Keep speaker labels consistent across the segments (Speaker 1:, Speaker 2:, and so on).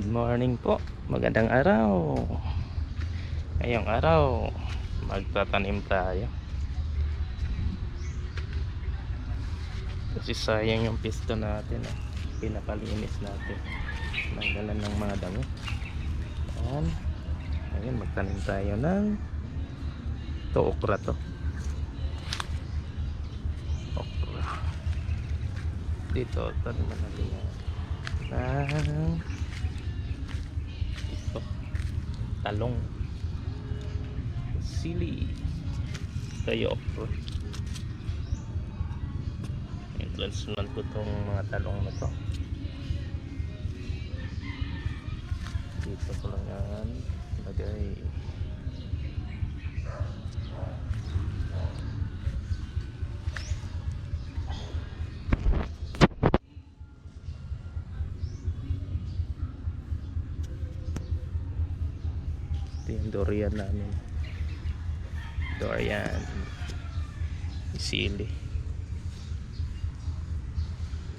Speaker 1: Good morning po. Magandang araw. Ngayong araw, magtatanim tayo. Kasi sayang yung pisto natin. Eh. Pinapalinis natin. Nanggalan ng mga dami. Ayan. Ngayon, magtanim tayo ng to okra to. Okra. Dito, taniman natin yan. Ng talong. Sili. Kayo. Entrance naman po itong mga talong na to. Dito ko lang yan. Lagay ito yung durian namin. Durian sili.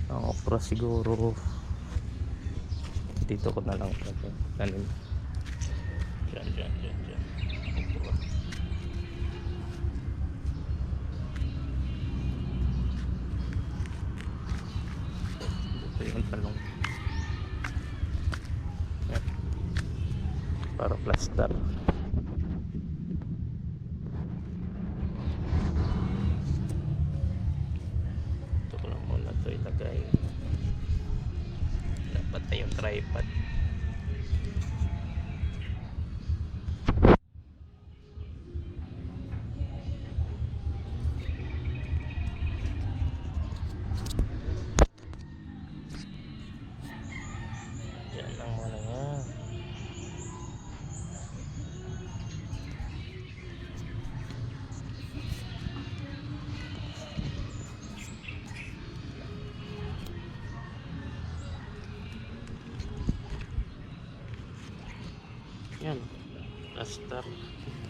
Speaker 1: Ang okra siguro. Dito ko na lang. Tanim dyan dyan dyan dyan dapat na Yan. Plaster. Tapos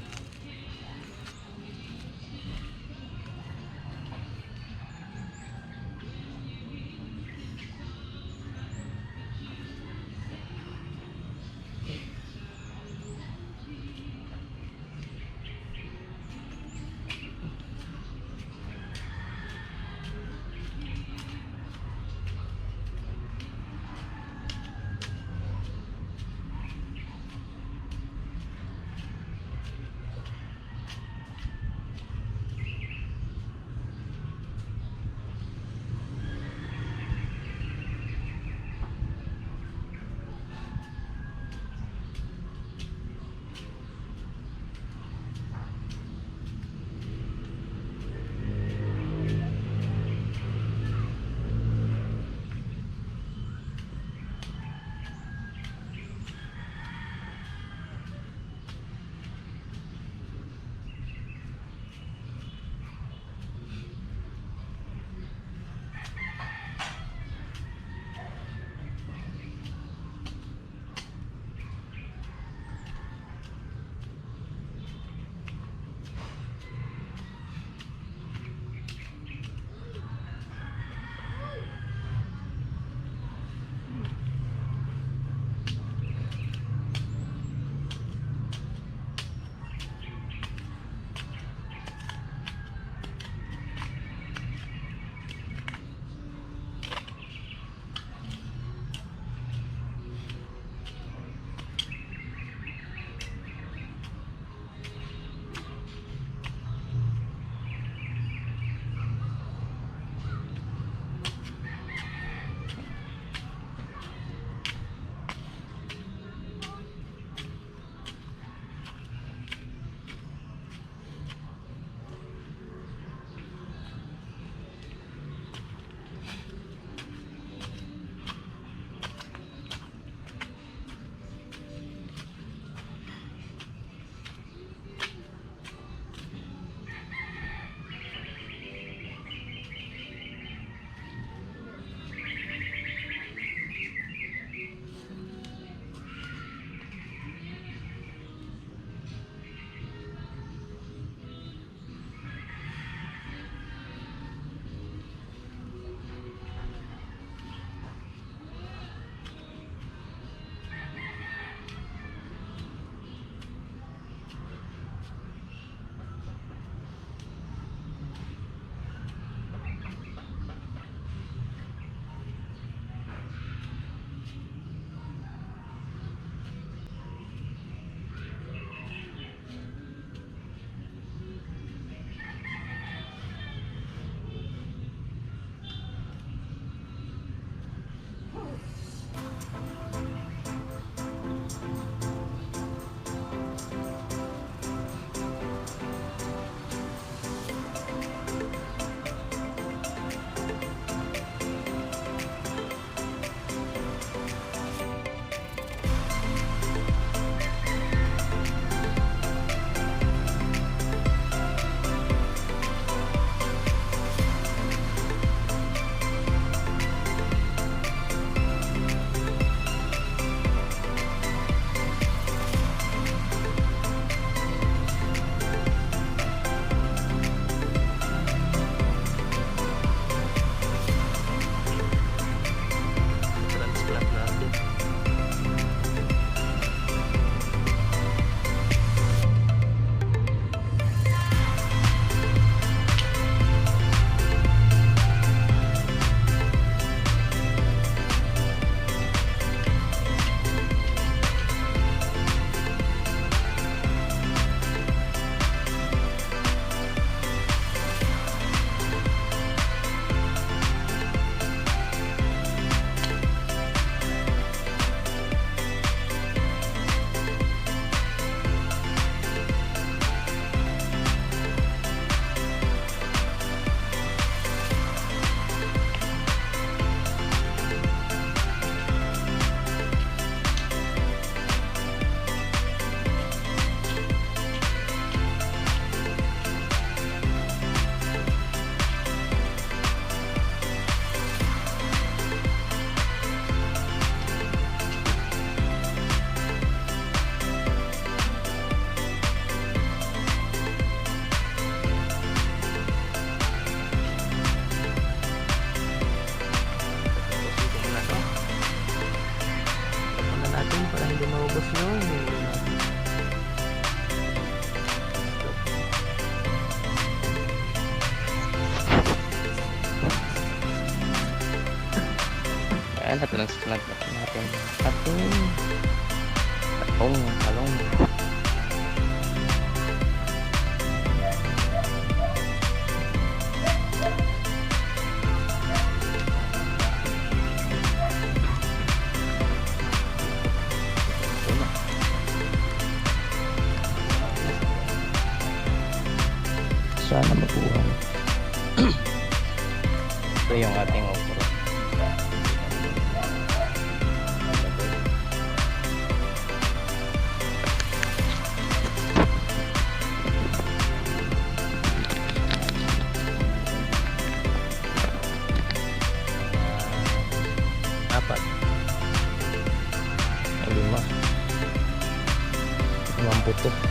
Speaker 1: limang puto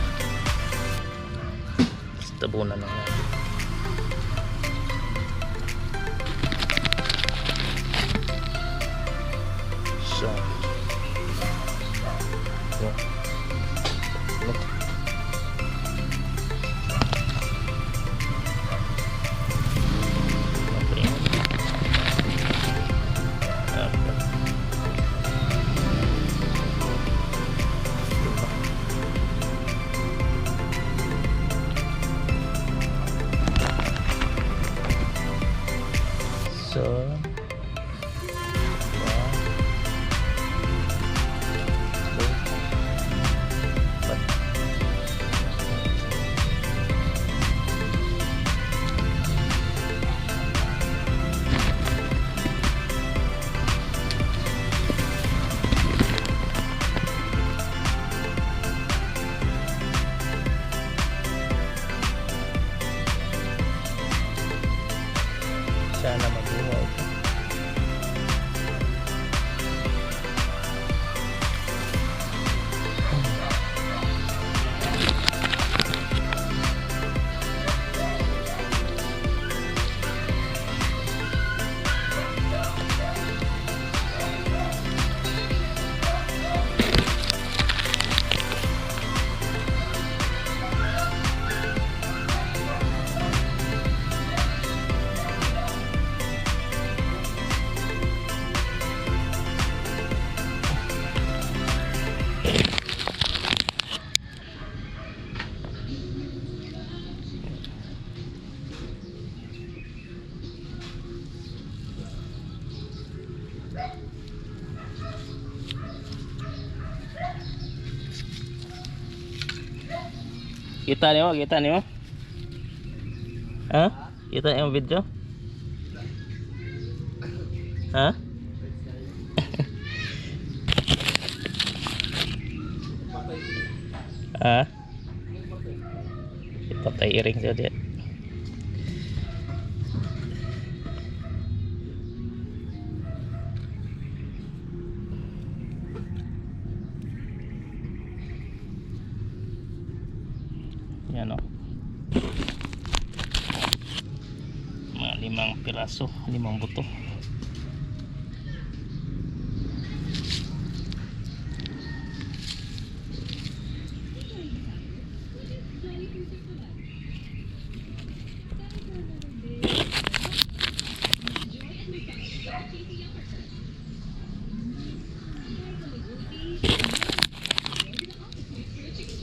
Speaker 1: basta bunan lang natin sana mabuhay Kita niyo, kita niyo. Ha? Kita yung video? Ha? ha? Ipatay iring siya dia. Yan o. Mga limang piraso, limang buto.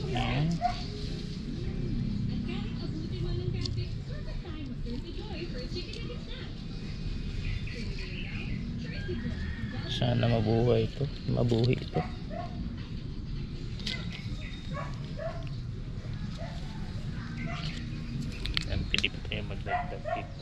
Speaker 1: Yan. Sana mabuhay ito. Mabuhi ito. Yan, pwede pa tayo magdagdag dito.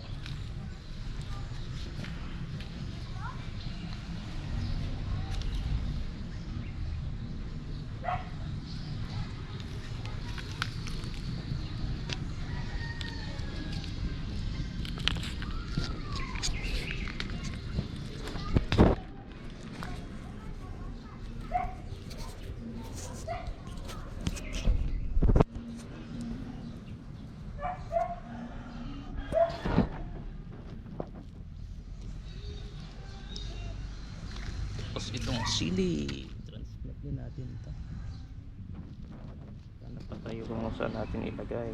Speaker 1: Sili. Transplant din natin ito. kung saan natin ilagay.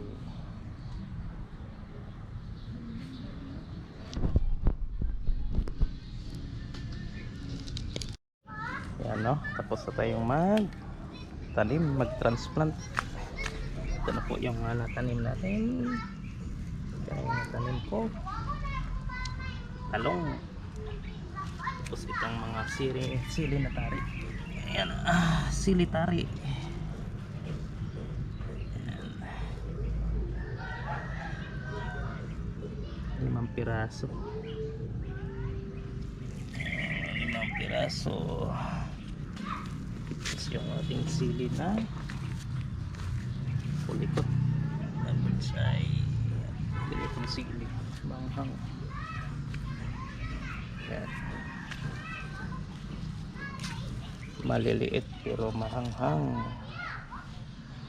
Speaker 1: Yan no? Tapos na tayong mag tanim mag transplant ito na po yung mga natanim natin. Ito yung natanim ko. Talong tapos itong mga sili sili na tari. Ayan ah sili tari. Ayan. limang piraso. Ayan, limang piraso. Tapos yung ating sili na kulikot tapos ay kulikot sili. Manghang maliliit pero mahanghang.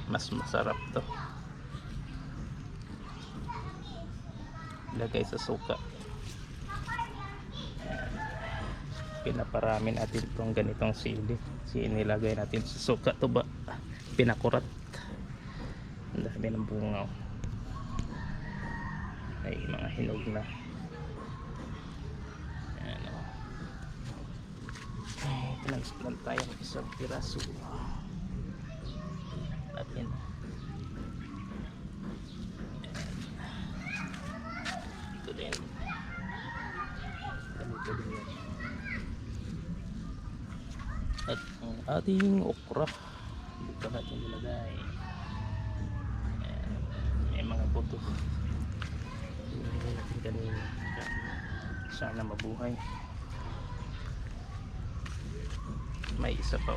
Speaker 1: Mas masarap to. Lagay sa suka. Pinaparami natin itong ganitong sili. Sinilagay natin sa suka to ba? Pinakurat. Ang dami ng bungaw. Ay mga hinog na Transplant tayo ng isang piraso. Natin ito din. Ganito din yan. At ang ating okra. Dito natin nilagay. May mga buto. Nilagay natin kanina. Sana mabuhay may isa pa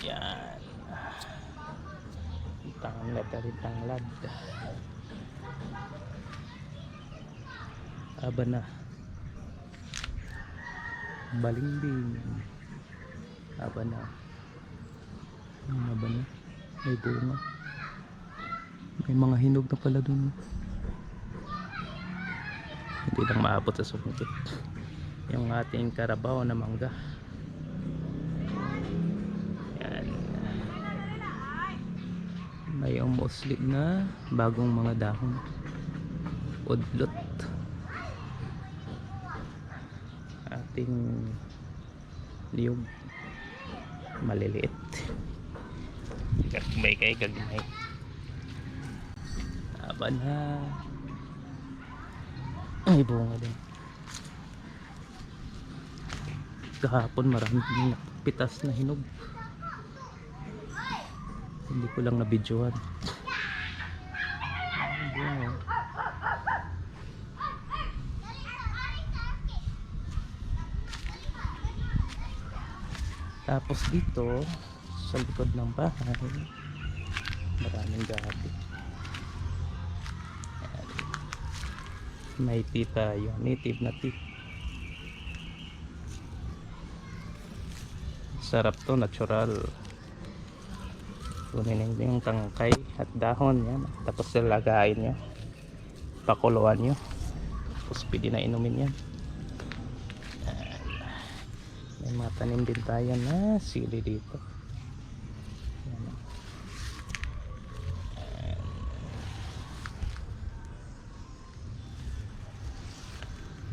Speaker 1: yan. Tanglad na rin tanglad. Aba na. Balimbing aba na. Aba na. May bunga. May mga hinog na pala dun. Hindi lang maabot sa sumikit yung ating karabaw na mangga. Yan. May umusli na bagong mga dahon. Udlot. Ating niyog maliliit. Gagmay kay gagmay. Aba na. Ay bunga din kahapon marami pitas na hinog. Hindi ko lang nabidyohan. Bunga. tapos dito sa likod ng bahay maraming gabi. May tea tayo native na tea sarap to natural. Kunin yung tangkay at dahon yan. Tapos lalagayin nyo pakuluan nyo tapos pwede na inumin yan. May mga tanim din tayo na sili dito.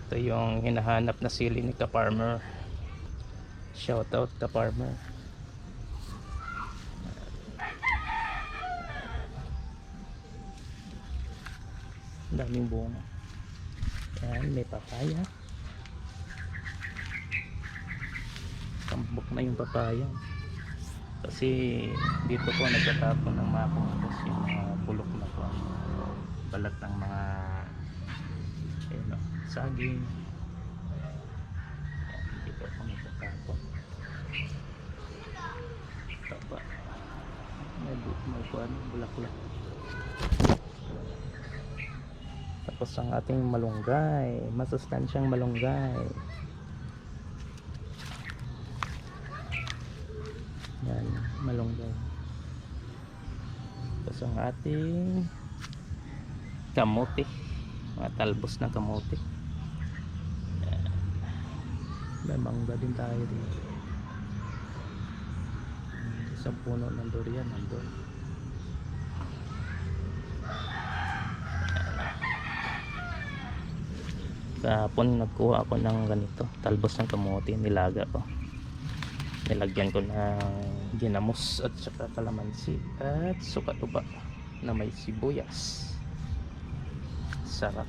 Speaker 1: Ito yung hinahanap na sili ni ka-farmer shout out ka-farmer Ang daming bunga. Yan may papaya. Tambok na yung papaya. Kasi dito po nagtatapon ng mga kumpos yung mga bulok na po balat ng mga ayun o, saging. Yan, dito po nagtatapon taba. May, may kuhan bulaklak. Tapos ang ating malunggay. Masustansyang malunggay. Yan malunggay. Tapos ang ating kamote. Mga talbos na kamote. May mangga din tayo dito. Isang puno ng durian nandun. Kahapon nagkuha ako ng ganito. Talbos ng kamote nilaga ko. Nilagyan ko ng ginamos at saka kalamansi at suka tuba na may sibuyas. Sarap.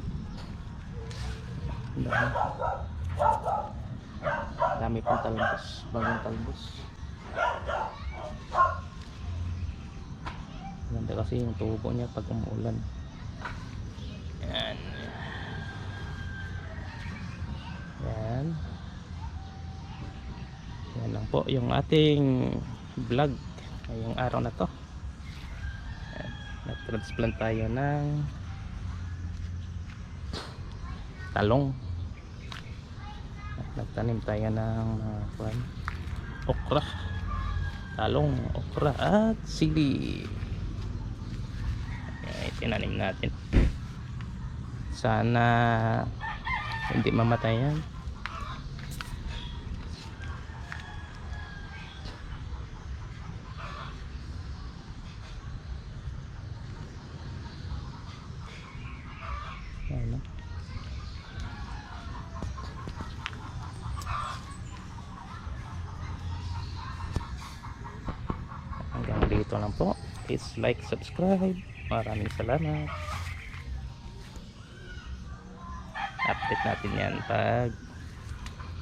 Speaker 1: Dami dami pang talbos bagong talbos. Ganda kasi yung tubo niya pag umuulan. Yan. Yan. Yan lang po yung ating vlog ngayong araw na to. Nag-transplant tayo ng talong nagtanim tayo ng mga kwan, okra. Talong, okra at sili. Yan, itinanim natin. Sana hindi mamatay yan Ayan, no? Dito lang po. Please like, subscribe. Maraming salamat. Update natin yan pag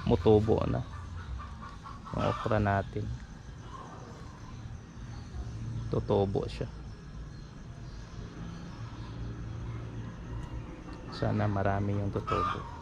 Speaker 1: mutubo na. Yung okra natin. Tutubo siya. Sana marami yung tutubo